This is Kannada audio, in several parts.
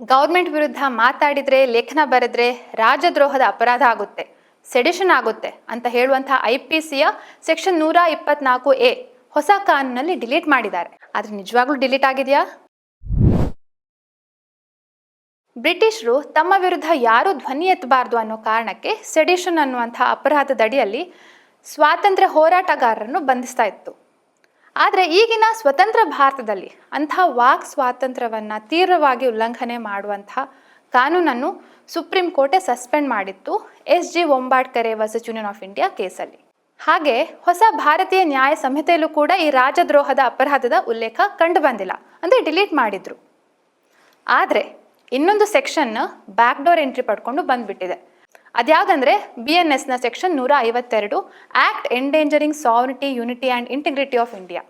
ಗೌರ್ಮೆಂಟ್ ವಿರುದ್ಧ ಮಾತಾಡಿದ್ರೆ, ಲೇಖನ ಬರೆದ್ರೆ ರಾಜದ್ರೋಹದ ಅಪರಾಧ ಆಗುತ್ತೆ, ಸೆಡಿಷನ್ ಆಗುತ್ತೆ ಅಂತ ಹೇಳುವಂತಹ ಐ ಪಿ ಸಿಯ ಸೆಕ್ಷನ್ ನೂರ ಇಪ್ಪತ್ನಾಲ್ಕು ಎ ಹೊಸ ಕಾನೂನಲ್ಲಿ ಡಿಲೀಟ್ ಮಾಡಿದ್ದಾರೆ. ಆದ್ರೆ ನಿಜವಾಗ್ಲೂ ಡಿಲೀಟ್ ಆಗಿದೆಯಾ? ಬ್ರಿಟಿಷರು ತಮ್ಮ ವಿರುದ್ಧ ಯಾರೂ ಧ್ವನಿ ಎತ್ತಬಾರ್ದು ಅನ್ನೋ ಕಾರಣಕ್ಕೆ ಸೆಡಿಷನ್ ಅನ್ನುವಂಥ ಅಪರಾಧದಡಿಯಲ್ಲಿ ಸ್ವಾತಂತ್ರ್ಯ ಹೋರಾಟಗಾರರನ್ನು ಬಂಧಿಸ್ತಾ ಇತ್ತು. ಆದರೆ ಈಗಿನ ಸ್ವತಂತ್ರ ಭಾರತದಲ್ಲಿ ಅಂಥ ವಾಕ್ ಸ್ವಾತಂತ್ರ್ಯವನ್ನು ತೀವ್ರವಾಗಿ ಉಲ್ಲಂಘನೆ ಮಾಡುವಂಥ ಕಾನೂನನ್ನು ಸುಪ್ರೀಂ ಕೋರ್ಟೆ ಸಸ್ಪೆಂಡ್ ಮಾಡಿತ್ತು S G Vombatkere versus union of India ಕೇಸಲ್ಲಿ. ಹಾಗೆ ಹೊಸ ಭಾರತೀಯ ನ್ಯಾಯ ಸಂಹಿತೆಯಲ್ಲೂ ಕೂಡ ಈ ರಾಜದ್ರೋಹದ ಅಪರಾಧದ ಉಲ್ಲೇಖ ಕಂಡು ಬಂದಿಲ್ಲ ಅಂದರೆ ಡಿಲೀಟ್ ಮಾಡಿದ್ರು. ಆದರೆ ಇನ್ನೊಂದು ಸೆಕ್ಷನ್ ಬ್ಯಾಕ್ಡೋರ್ ಎಂಟ್ರಿ ಪಡ್ಕೊಂಡು ಬಂದ್ಬಿಟ್ಟಿದೆ. ಅದ್ಯಾವುದಂದ್ರೆ ಬಿ ಎನ್ ಎಸ್ನ ಸೆಕ್ಷನ್ ನೂರ ಐವತ್ತೆರಡು act endangering sovereignty unity and integrity of India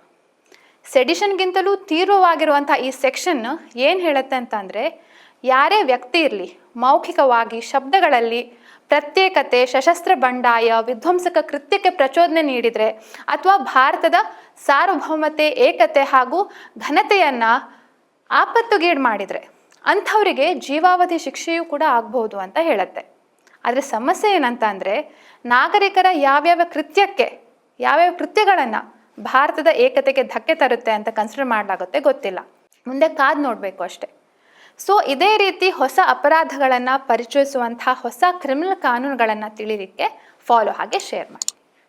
ಸೆಡಿಷನ್ಗಿಂತಲೂ ತೀವ್ರವಾಗಿರುವಂಥ ಈ ಸೆಕ್ಷನ್ ಏನು ಹೇಳುತ್ತೆ ಅಂತಂದರೆ, ಯಾರೇ ವ್ಯಕ್ತಿ ಇರಲಿ, ಮೌಖಿಕವಾಗಿ, ಶಬ್ದಗಳಲ್ಲಿ ಪ್ರತ್ಯೇಕತೆ, ಸಶಸ್ತ್ರ ಬಂಡಾಯ, ವಿಧ್ವಂಸಕ ಕೃತ್ಯಕ್ಕೆ ಪ್ರಚೋದನೆ ನೀಡಿದರೆ, ಅಥವಾ ಭಾರತದ ಸಾರ್ವಭೌಮತೆ, ಏಕತೆ ಹಾಗೂ ಘನತೆಯನ್ನು ಆಪತ್ತುಗೀಡು ಮಾಡಿದರೆ, ಅಂಥವರಿಗೆ ಜೀವಾವಧಿ ಶಿಕ್ಷೆಯೂ ಕೂಡ ಆಗ್ಬಹುದು ಅಂತ ಹೇಳುತ್ತೆ. ಆದರೆ ಸಮಸ್ಯೆ ಏನಂತ ಅಂದರೆ ನಾಗರಿಕರ ಯಾವ್ಯಾವ ಕೃತ್ಯಕ್ಕೆ, ಯಾವ್ಯಾವ ಕೃತ್ಯಗಳನ್ನು ಭಾರತದ ಏಕತೆಗೆ ಧಕ್ಕೆ ತರುತ್ತೆ ಅಂತ ಕನ್ಸಿಡರ್ ಮಾಡಲಾಗುತ್ತೆ ಗೊತ್ತಿಲ್ಲ. ಮುಂದೆ ಕಾದು ನೋಡಬೇಕು ಅಷ್ಟೇ. ಸೊ ಇದೇ ರೀತಿ ಹೊಸ ಅಪರಾಧಗಳನ್ನು ಪರಿಚಯಿಸುವಂತಹ ಹೊಸ ಕ್ರಿಮಿನಲ್ ಕಾನೂನುಗಳನ್ನು ತಿಳಿಲಿಕ್ಕೆ ಫಾಲೋ ಹಾಗೆ ಶೇರ್ ಮಾಡಿ.